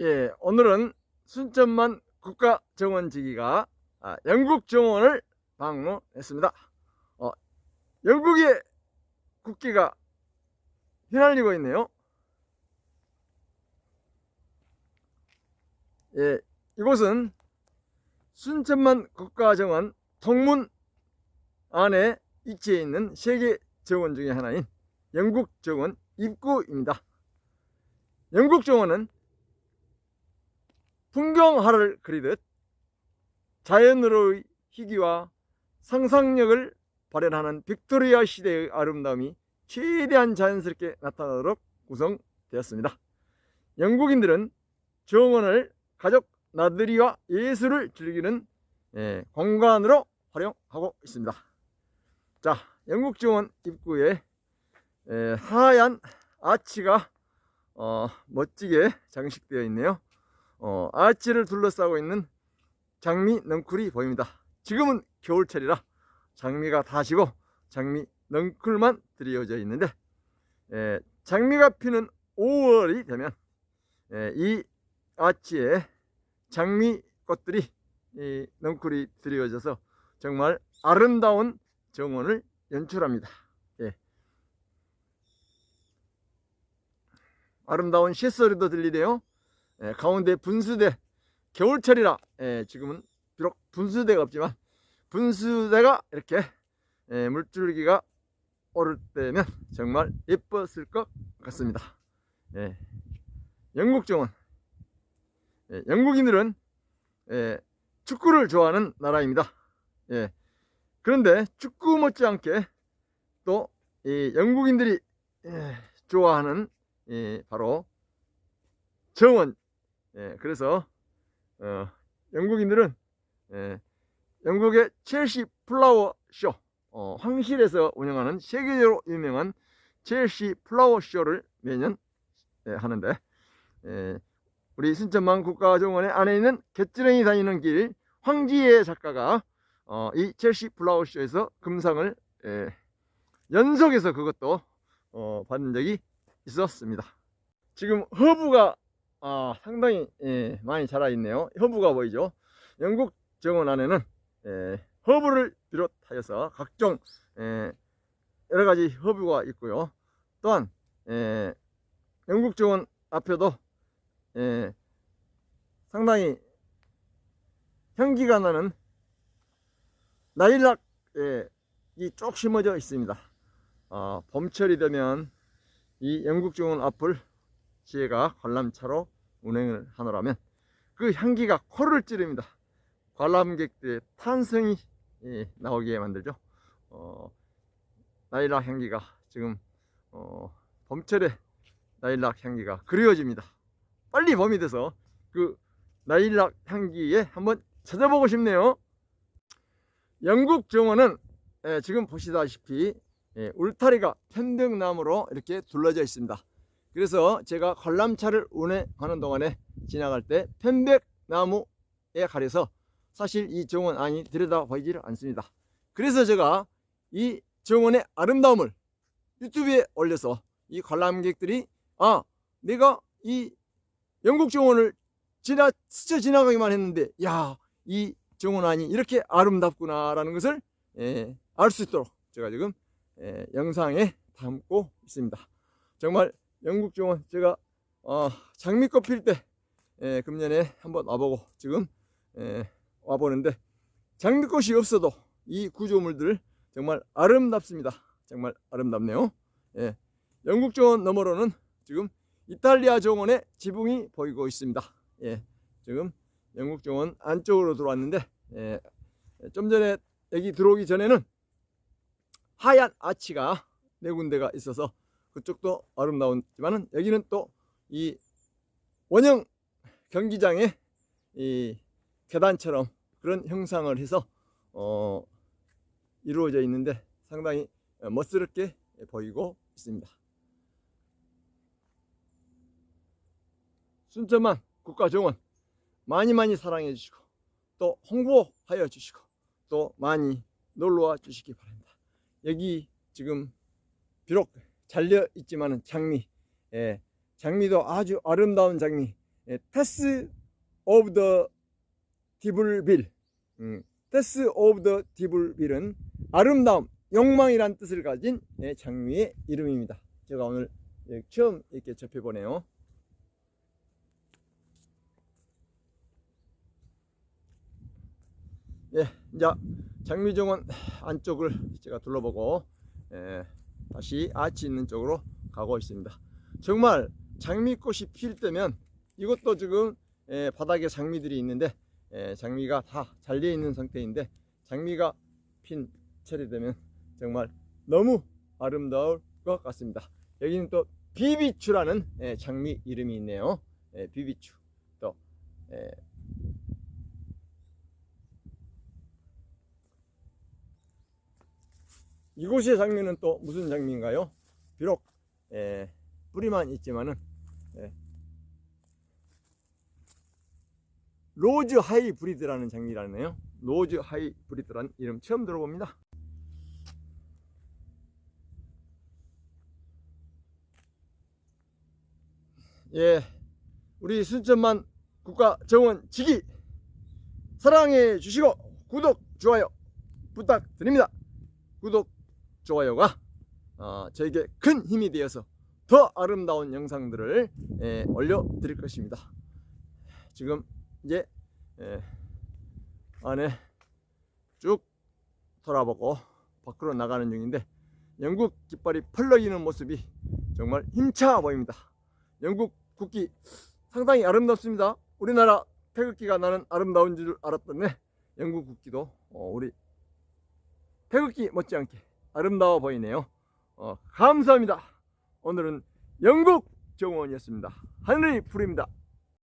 예, 오늘은 순천만 국가정원지기가 아, 영국 정원을 방문했습니다. 어, 영국의 국기가 휘날리고 있네요. 예, 이곳은 순천만 국가정원 통문 안에 위치해 있는 세계 정원 중에 하나인 영국 정원 입구입니다. 영국 정원은 풍경화를 그리듯 자연으로의 희귀와 상상력을 발현하는 빅토리아 시대의 아름다움이 최대한 자연스럽게 나타나도록 구성되었습니다. 영국인들은 정원을 가족 나들이와 예술을 즐기는 예, 공간으로 활용하고 있습니다. 자, 영국 정원 입구에 예, 하얀 아치가 어, 멋지게 장식되어 있네요. 어, 아치를 둘러싸고 있는 장미 넝쿨이 보입니다. 지금은 겨울철이라 장미가 다 지고 장미 넝쿨만 드리워져 있는데 에, 장미가 피는 5월이 되면 에, 이 아치에 장미 꽃들이 이 넝쿨이 드리워져서 정말 아름다운 정원을 연출합니다. 예. 아름다운 새소리도 들리네요. 예, 가운데 분수대 겨울철이라 예, 지금은 비록 분수대가 없지만 분수대가 이렇게 예, 물줄기가 오를 때면 정말 예뻤을 것 같습니다. 예, 영국 정원 예, 영국인들은 예, 축구를 좋아하는 나라입니다. 예, 그런데 축구 못지않게 또 이 영국인들이 예, 좋아하는 이 바로 정원 예, 그래서 어, 영국인들은 예, 영국의 첼시 플라워 쇼 어, 황실에서 운영하는 세계적으로 유명한 첼시 플라워 쇼를 매년 예, 하는데 예, 우리 순천만 국가정원의 안에 있는 갯지렁이 다니는 길 황지혜 작가가 어, 이 첼시 플라워 쇼에서 금상을 예, 연속해서 그것도 어, 받은 적이 있었습니다. 지금 허브가 아, 상당히 예, 많이 자라 있네요. 허브가 보이죠? 영국 정원 안에는 예, 허브를 비롯하여서 각종 예, 여러 가지 허브가 있고요. 또한 예, 영국 정원 앞에도 예, 상당히 향기가 나는 나일락 예, 이쭉 심어져 있습니다. 아, 봄철이 되면 이 영국 정원 앞을 지혜가 관람차로 운행을 하노라면 그 향기가 코를 찌릅니다. 관람객들의 탄성이 예, 나오게 만들죠. 어, 나일락 향기가 지금 어, 봄철에 나일락 향기가 그리워집니다. 빨리 봄이 돼서 그 나일락 향기에 한번 찾아보고 싶네요. 영국 정원은 예, 지금 보시다시피 예, 울타리가 편백나무로 이렇게 둘러져 있습니다. 그래서 제가 관람차를 운행하는 동안에 지나갈 때 편백나무에 가려서 사실 이 정원 안이 들여다 보이지를 않습니다. 그래서 제가 이 정원의 아름다움을 유튜브에 올려서 이 관람객들이 아 내가 이 영국 정원을 지나 스쳐 지나가기만 했는데 야 이 정원 안이 이렇게 아름답구나 라는 것을 예, 알수 있도록 제가 지금 예, 영상에 담고 있습니다. 정말 영국 정원 제가 어, 장미꽃 필때 예, 금년에 한번 와보고 지금 예, 와보는데 장미꽃이 없어도 이 구조물들 정말 아름답습니다. 정말 아름답네요. 예, 영국 정원 너머로는 지금 이탈리아 정원의 지붕이 보이고 있습니다. 예, 지금 영국 정원 안쪽으로 들어왔는데 예, 좀 전에 여기 들어오기 전에는 하얀 아치가 네 군데가 있어서 그쪽도 아름다운지만은 여기는 또 이 원형 경기장의 이 계단처럼 그런 형상을 해서 어 이루어져 있는데 상당히 멋스럽게 보이고 있습니다. 순천만 국가정원 많이 많이 사랑해 주시고 또 홍보하여 주시고 또 많이 놀러와 주시기 바랍니다. 여기 지금 비록 잘려 있지만은 장미, 예, 장미도 아주 아름다운 장미, 예, 테스 오브 더 디블빌 음, 테스 오브 더 디블빌은 아름다움, 욕망이란 뜻을 가진 예, 장미의 이름입니다. 제가 오늘 예, 처음 이렇게 접해보네요. 예, 이제 장미정원 안쪽을 제가 둘러보고 예, 다시 아치 있는 쪽으로 가고 있습니다. 정말 장미꽃이 필 때면 이것도 지금 예, 바닥에 장미들이 있는데 예, 장미가 다 잘려 있는 상태인데 장미가 핀 철이 되면 정말 너무 아름다울 것 같습니다. 여기는 또 비비추라는 예, 장미 이름이 있네요. 예, 비비추 또 이곳의 장미는 또 무슨 장미인가요? 비록 예, 뿌리만 있지만은 예, 로즈 하이브리드라는 장미라네요. 로즈 하이브리드라는 이름 처음 들어봅니다. 예, 우리 순천만 국가 정원 지기 사랑해 주시고 구독 좋아요 부탁드립니다. 구독 좋아요가 어, 저에게 큰 힘이 되어서 더 아름다운 영상들을 예, 올려드릴 것입니다. 지금 이제 예, 안에 쭉 돌아보고 밖으로 나가는 중인데 영국 깃발이 펄럭이는 모습이 정말 힘차 보입니다. 영국 국기 상당히 아름답습니다. 우리나라 태극기가 나는 아름다운 줄 알았던데 영국 국기도 어, 우리 태극기 못지않게 아름다워 보이네요. 어, 감사합니다. 오늘은 영국 정원이었습니다. 하늘이 푸릅니다.